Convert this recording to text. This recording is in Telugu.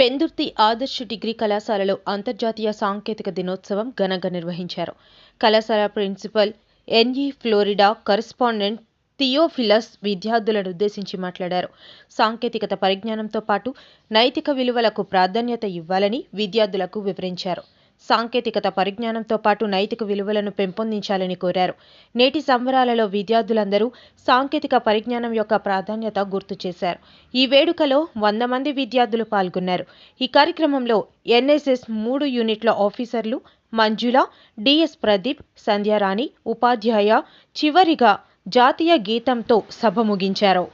పెందుర్తి ఆదర్శ్ డిగ్రీ కళాశాలలో అంతర్జాతీయ సాంకేతిక దినోత్సవం ఘనంగా నిర్వహించారు. కళాశాల principal NE Florida correspondent Theophilus విద్యార్థులను ఉద్దేశించి మాట్లాడారు. సాంకేతికత పరిజ్ఞానంతో పాటు నైతిక విలువలకు ప్రాధాన్యత ఇవ్వాలని విద్యార్థులకు వివరించారు. సాంకేతికత పరిజ్ఞానంతో పాటు నైతిక విలువలను పెంపొందించాలని కోరారు. నేటి సంబరాలలో విద్యార్థులందరూ సాంకేతిక పరిజ్ఞానం యొక్క ప్రాధాన్యత గుర్తు చేశారు. ఈ వేడుకలో వంద మంది విద్యార్థులు పాల్గొన్నారు. ఈ కార్యక్రమంలో ఎన్ఎస్ఎస్ మూడు యూనిట్ల ఆఫీసర్లు మంజుల డిఎస్ ప్రదీప్ సంధ్యారాణి ఉపాధ్యాయ చివరిగా జాతీయ గీతంతో సభ ముగించారు.